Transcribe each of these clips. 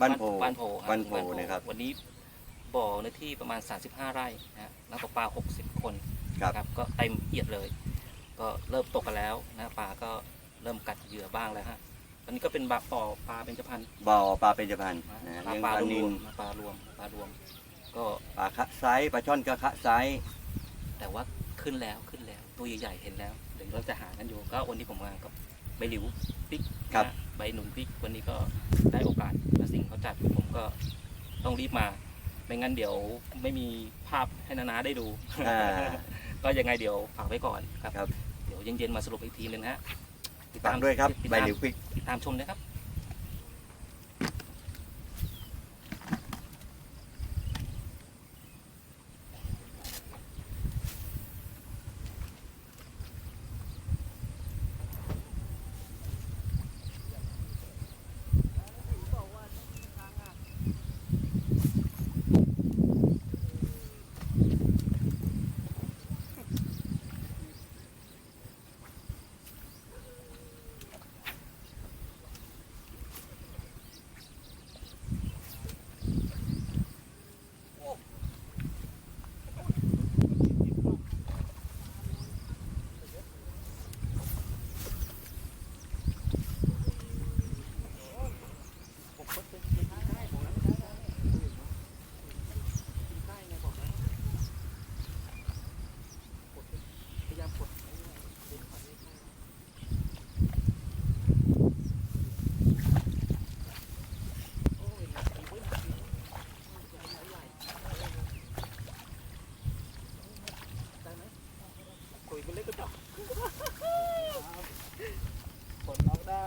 บ้านโพบ้านโพครับบ้านโพนะครับ วันนี้บ่อเนื้อที่ประมาณ 35 ไร่นะฮะนักตกปลา 60 คนครับก็เต็มเอียดเลย ก็เริ่มตกกันแล้วนะปลาก็เริ่มกัดเหยื่อบ้างแล้วฮะตอนนี้ก็เป็นบ่อปอปลาเป็นจพันธุ์บ่อปลาเป็นจพันธุ์นะนะปลาเลี้ยงปลาปลารวนิมลๆนะปลารวมปลารวม ก็ปลาคะไซส์ปลาช่อนก็คะไซส์แต่ว่าขึ้นแล้วขึ้นแล้วตัวใหญ่ๆเห็นแล้วเดี๋ยวเราจะหากันอยู่ก็วันนี้ผมมากับ ใบหลิวปิกครับ นะใบหนุนปิกวันนี้ก็ได้โอกาสและสิ่งเขาจัดผมก็ต้องรีบมา ไม่งั้นเดี๋ยวไม่มีภาพให้นานาได้ดู อ่า ก็ยังไงเดี๋ยวฝากไว้ก่อนครับ ครับ เดี๋ยวเย็นๆมาสรุปอีกทีนึงนะฮะติดฝาตากมด้วยครับติดใบตามหลิวปิก ติดตามชมนะครับ คุยกันเล็กก็จบ ผลล็อกได้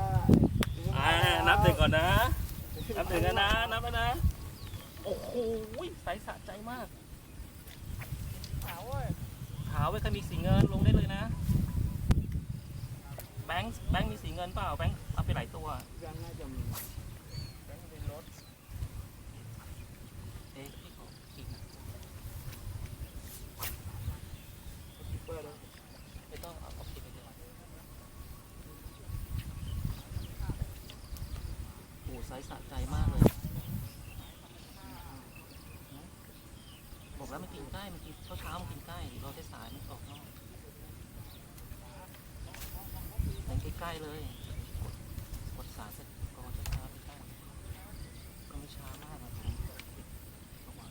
อ่านับหนึ่ง ก่อนนะ นับหนึ่งนะนะนับแล้วนะ โอ้โหใสสะใจมาก ขาวเว้ยขาวไว้ใครมีสีเงินลงได้เลยนะ แบงค์ แบงค์มีสีเงินเปล่า แบงค์เอาไปหลายตัวยังน่าจะมีแบงค์เป็นรถ เอ๊ะพี่ขอกินหน่อย คิปเปอร์แล้ว ไม่ต้องเอาเอากินไปเลย โอ้ไซส์สะใจมากเลย บอกแล้วมันกินใกล้มันกินเช้าเช้ามันกินใกล้รอสายมันออกนอกมันใกล้ๆเลยกดกดสายเสร็จกอช้าๆใกล้ก็ไม่ช้ามากนะผมระวัง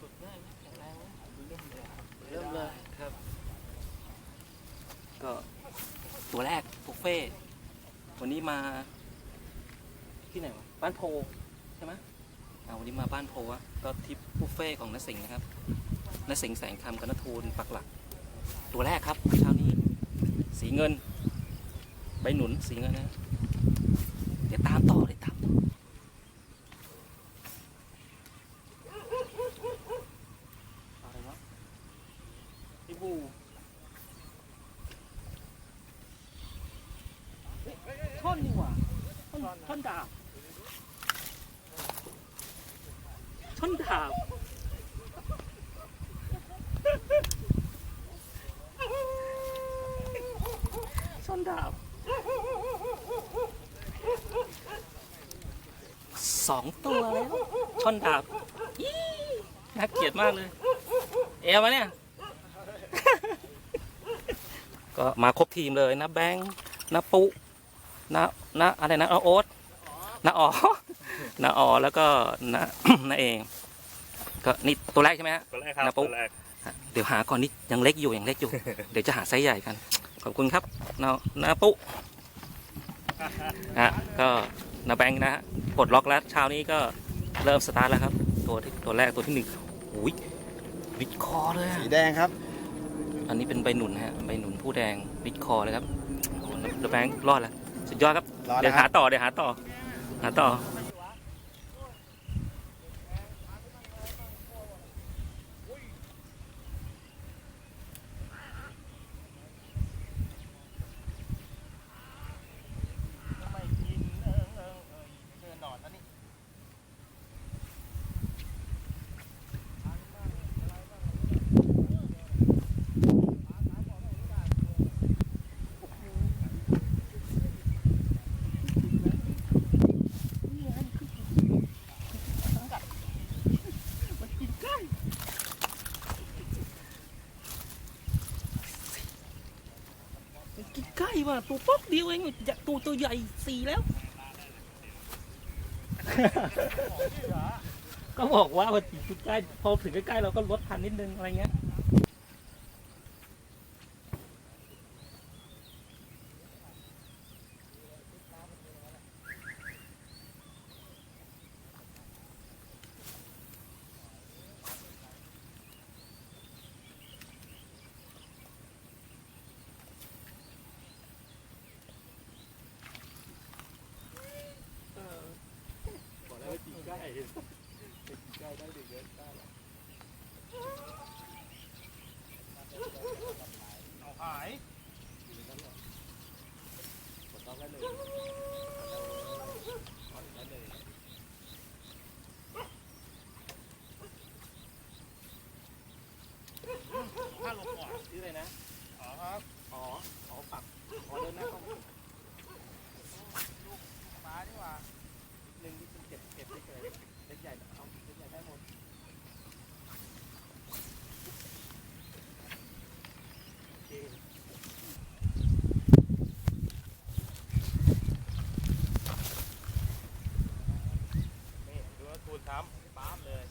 ฝึกง่ายไหมแข็งแรงไหมเริ่มเลยครับ ก็ตัวแรกบุฟเฟ่ต์วันนี้ มา ที่ไหนวะบ้านโพใช่ไหมอ่าวันนี้มาบ้านโพอะก็ทริปบุฟเฟ่ของนสิงห์นะครับนสิงห์แสงคำกับนทูลปักหลัก ตัวแรกครับเช้านี้ สีเงิน ใบหนุนสีเงินนะเดี๋ยวตามต่อเลยตามต่อ อะไรวะพี่บูท่อนนี่หว่าท่อนท่อนดาบ ท่อนดาบท่อนดาบสองตัวแล้วท่อนดาบน่าเกลียดมากเลย เอวมาเนี่ย ก็มาครบทีมเลยนะแบงค์นะปุนะนะอะไรนะนะโอ๊ตนะอ๋อ นะอ๋อแล้วก็นะนะเอง ก็นี่ตัวแรกใช่ไหมฮะตัวแรกครับนะปุ๊ตัวแรกเดี๋ยวหาก่อนนี่ยังเล็กอยู่ยังเล็กอยู่ เดี๋ยวจะหาไซส์ใหญ่กัน ขอบคุณครับนะนะปุฮะก็นะแบงค์นะฮะปลดล็อกแล้วเช้านี้ก็เริ่มสตาร์ทแล้วครับ ตัวที่ตัวแรกตัวที่หนึ่งอุ้ยวิดคอเลยอะสีแดงครับ อันนี้เป็นใบหนุนฮะใบหนุนผู้แดงวิดคอเลยครับโอ้โหเดอะแบงค์รอดแล้วสุดยอดครับรอดแล้วเดี๋ยวครัหาบต่อเดี๋ยวหาต่อ หาต่อ ตัวป๊อกเดียวเองจะตัวตัวใหญ่สี่แล้ว ก็บอกว่าพอถึงใกล้พอถึงใกล้ๆเราก็ลดพันนิดนึงอะไรเงี้ย บอกแล้วว่ากินใกล้กิน ใกล้ได้เด็กเยอะได้หรอเอาหายกดต้องได้เลยกดได้เลยถ้าลงก่อนชื่ออะไรนะ อ๋อครับ อ๋อ อ๋อปักอ๋อเดินหน้าเข้ามาดีกว่าหนึ่งที่เป็นเก็บเก็บได้เลยเล็กใหญ่เอาเล็กใหญ่ได้หมด นี่ดูว่าตูนทำปั๊มเลย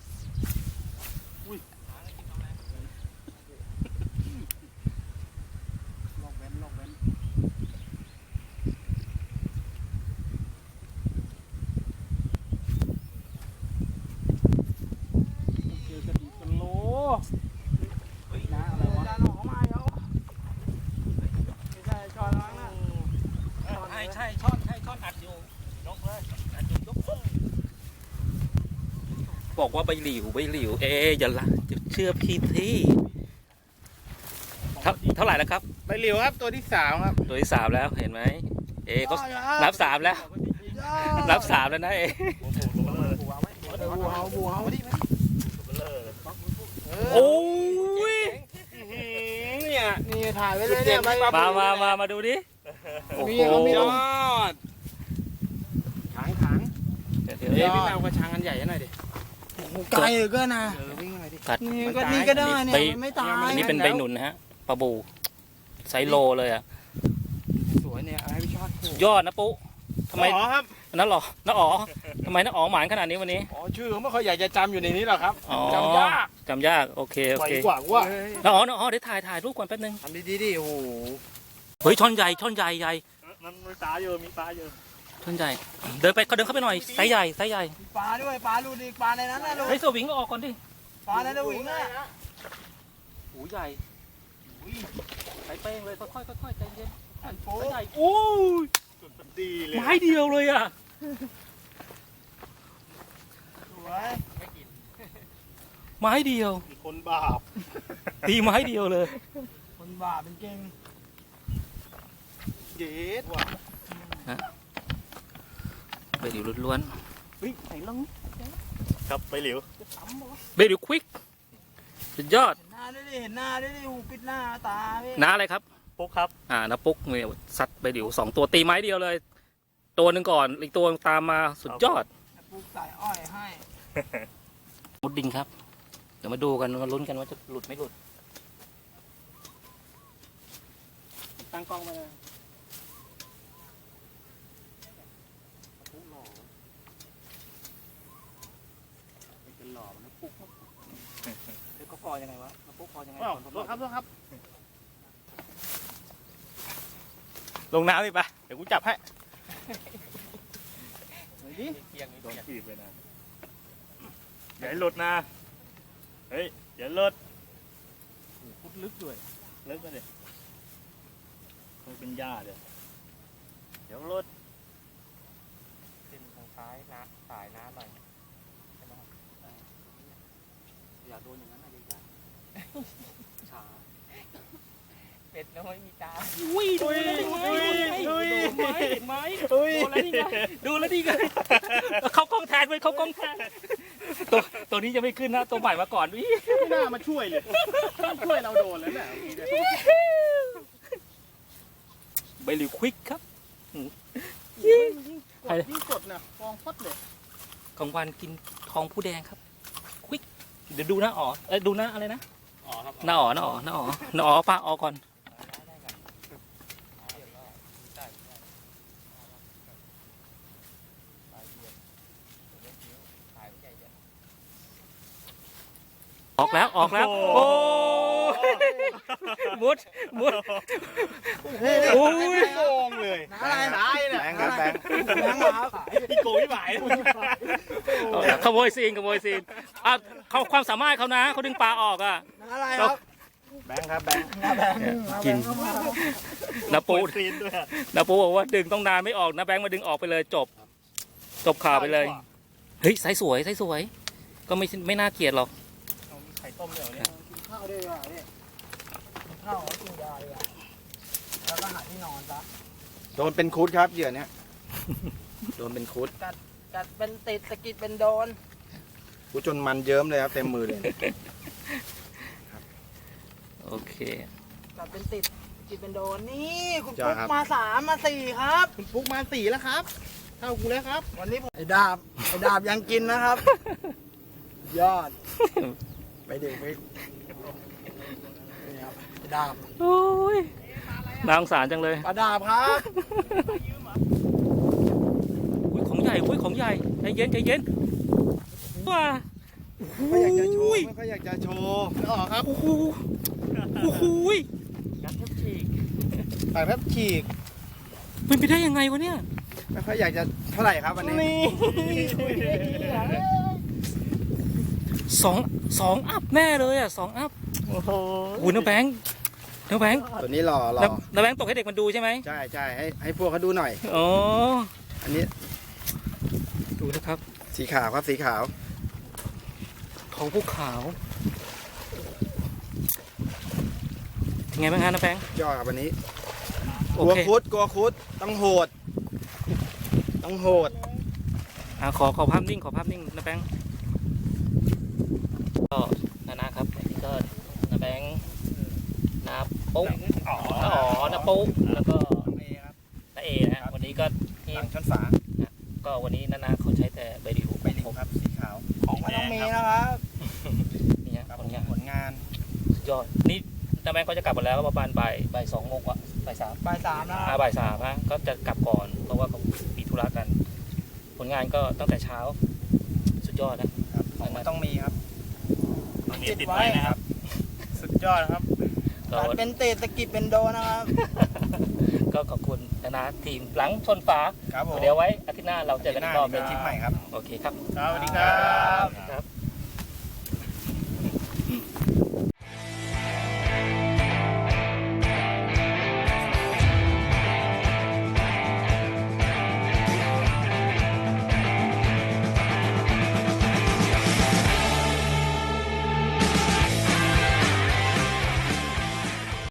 ลอกแว้นลอกแว้นเจอกระดิ่งกันโลเฮ้ยนะอะไรวะ จานออกมาแล้วไม่ใช่ช้อนล้างนะ ใช่ใช่ช่อนใช่ช่อนอัดอยู่ ยกเลย อัดอยู่ยกปุ๊บ บอกว่าใบหลิวใบหลิว เอ๊ะอย่าละอย่าเชื่อพี่ที่เท่าเท่าไหร่แล้วครับ ใบหลิวครับตัวที่สามครับตัวที่สามแล้วเห็นไหมเอะเขานับสามแล้ว นับสามแล้วนะเอะโอ้โหตัวเบลอบัวไว้บัวเอาบัวเอาดิมาตัวเบลอโอ้ยเนี่ยนี่ถ่ายไว้เลยเนี่ยมามามามาดูดิโอ้มีโหเขามียอดขังขังเดี๋ยวเดี๋เดี๋ยยววพี่แมวกระชังอันใหญ่หน่อยดิ ไกลเหลือเกินนะเออวิ่งหน่อยดิกัดนี่ก็นี่ก็ได้เนี่ยไปมันไม่ตายอันนี้เป็นใบหนุนนะฮะปลาบูไซส์โลเลยอะสวยเนี่ยเอาให้พี่ชอดยอดนะปุ๊ทำไมอ๋อครับนั่นหรอน้าอ๋อทำไมน้าอ๋อหมานขนาดนี้วันนี้อ๋อชื่อเขาไม่ค่อยอยากจะจำอยู่ในนี้หรอกครับอ๋อจำยากจำยากโอเคโอไหวเคกว่าว่าน้าอ๋อน้าอ๋อเดี๋ยวถ่ายถ่ายรูปก่อนแป๊บนึงทำดีๆดิโอ้โหเฮ้ยช่อนใหญ่ช่อนใหญ่ใหญ่มันมีปลาอยู่มีปลาอยู่ช่ อนใหญ่ เดินไปเขาเดินเข้าไปหน่อยไซส์ใหญ่ไซส์ใหญ่ปลาด้วยปลาลูดีปลาในนั้นนะลูกเฮ้ยสวิงก็ออกก่อนดิปลาในนั้นวิ่งนะหูใหญ่ใส่เป้งเลยค่อยๆค่อยๆใจเย็นอันโป๊ไซส์ใหญ่โอ้ยดีเลยไม้เดียวเลยอะสวยไม้เดียวมีคนบาปตีไม้เดียวเลย คนบาปเป็นเก่งเย็ดว่ะ เบดิวล้วนเฮ้ยไหนลองครับไปหลิวๆเบดิวควิกสุดยอดเห็นหน้าด้วยดิเห็นหน้าด้วยดิหูปิดหน้าตาพี่น้าอะไรครับ ปุ๊กครับ อ่าน้าปุ๊กเนี่ยซัดเบดิวสองตัวตีไม้เดียวเลย ตัวหนึ่งก่อนอีกตัวตามมาสุดยอดปลูกสายอ้อยให้มุดดิงครับ เดี๋ยวมาดูกันมาลุ้นกันว่าจะหลุดไม่หลุดตั้งกล้องมาเลย เป็นหล่อนะปุ๊ก เฮ้ ยเขาพอยังไงวะน้าปุ๊กพอยังไงอ้าวโทษครับโทษครับ ลงน้ำดิไปเดี๋ยวกูจับให้เฮ้ยดิโดนขีบเลยนะอย่าให้หลุดนะ เฮ้ยอย่าหลุดพุดลึกด้วยเลิกกันเลยเคยเป็นหญ้าเดี๋ยวเดี๋ยวหลุดขึ้นทางซ้ายนะสายน้ำหน่อยอย่าโดนอย่างนั้นนะใหญ่ๆช้า เป็ดน้อยมีตาอุ้ยดูแล้วนี่ไงอุ้ยดูไหมเห็นไหมอุ้ยดูแล้วนี่ไงดูแล้วนี่ไงเขากล้องแทนไว้เขากล้องแทนตัวตัวนี้จะไม่ขึ้นนะตัวใหม่มาก่อนวิไม่น่ามาช่วยเลยต้องช่วยเราโดนแล้วแหละใบหลิวควิกครับกดยิ่งกดนะฟองฟัดเลยกลางวันกินทองผู้แดงครับ ควิกเดี๋ยวดูนะอ๋อเอ้ยดูนะอะไรนะอ๋อครับ หน้าอ๋อหน้าอ๋อหน้าอ๋อหน้าอ๋อป้าอ๋อก่อนออกแล้วออกแล้ว โอ้มุดมุดโอ้ยโกงเลยอะไรนะแบงค์ครับแบงค์แบงค์มาพี่โกงพี่หมาขโมยซีนขโมยซีนอะ เขาความสามารถเขานะเขาดึงปลาออกอะ อะไรครับแบงค์ครับแบงค์แบงค์กิน นาปูซีนด้วยนาปูบอกว่าดึงต้องนานไม่ออกนะแบงค์มาดึงออกไปเลยจบ จบข่าวไปเลย เฮ้ยไซส์สวยไซส์สวย ก็ไม่ไม่น่าเกลียดหรอกเอาไข่ต้มเดี๋ยวนี้กินข้าวด้วยอะนี่กินข้าวแล้วกินยาเลยอะแล้วก็หาที่นอนซะโดนเป็นคุดครับเหยื่อเนี้ยโดนเป็นคุดกัดเป็นติดสะกิดเป็นโดน คุดจนมันเยิ้มเลยครับเต็มมือเลยโอเคกัดเป็นติดสะกิดเป็นโดนนี่คุณจ้าปุ๊กครับ มาสามมาสี่ครับ คุณปุ๊กมาสี่แล้วครับ เท่ากูแล้วครับ วันนี้ผมไอ้ดาบไอ้ดาบยังกินนะครับ ยอด ไปเด็กไปนี่ครับไอ้ดาบโอ้ยน่าสงสารจังเลยปลาดาบครับ อุ้ยของใหญ่อุ้ยของใหญ่ใจเย็นใจเย็น ว้าไม่อยากจะโชว์ไม่ค่อยอยากจะโชว์ไม่ออกครับโอ้โหโอ้โหกัดแทบฉีกปากแทบฉีกเป็นไปได้ยังไงวะเนี่ยไม่ค่อยอยากจะเท่าไหร่ครับวันนี้สองสองอัพแน่เลยอะสองอัพโอ้โหโอ้ยน้าแบงค์น้าแบงค์ตัวนี้หล่อหล่อน้าน้าแบงค์ตกให้เด็กมันดูใช่ไหมใช่ใช่ให้ให้พวกเขาดูหน่อยอ๋ออันนี้ดูนะครับ สีขาวครับสีขาว ท้องภูเขาเป็นไงบ้างฮะน้าแบงค์ยอดครับวันนี้กโอลัวเคคุดกลัวคุดต้องโหด ต้องโหด อะขอขอภาพนิ่งขอภาพนิ่งน้าแบงค์ก็นานาครับอันนี้ก็น้าแบงค์นาปุ๊อ๋อน้าอ๋อนาปุ๊แล้วก็น้าเอนะฮะวันนี้ก็ที่หลังช้อนฝาก็วันนี้นานาเขาใช้แต่ใบดิวไปลิงครับสีขาวของมันต้องมีนะครับ นี่ฮะครับผผลมงานผลงานสุดยอดนี่น้าแบงค์ก็จะกลับหมดแล้วประมาณบ่ายบ่ายสองโมงกว่าบ่ายสามปลายสามนะคอ่ารับบ่ายสามฮะก็จะกลับก่อน เพราะว่าเขามีธุระกัน ผลงานก็ตั้งแต่เช้า สุดยอดนะ ครับของมันต้องมีครับตอนนี้ติดไว้นะครับ สุดยอดครับก็กัดเป็นติดสะกิดเป็นโดนนะครับก็ขอบคุณนานาทีมหลังชนฝาครับผมเดี๋ยวไว้อาทิตย์หน้าเราเจอกันอีกรอบหเป็นึนงทริปใหม่ครับโอเคครับ ครับสวัสดีครับ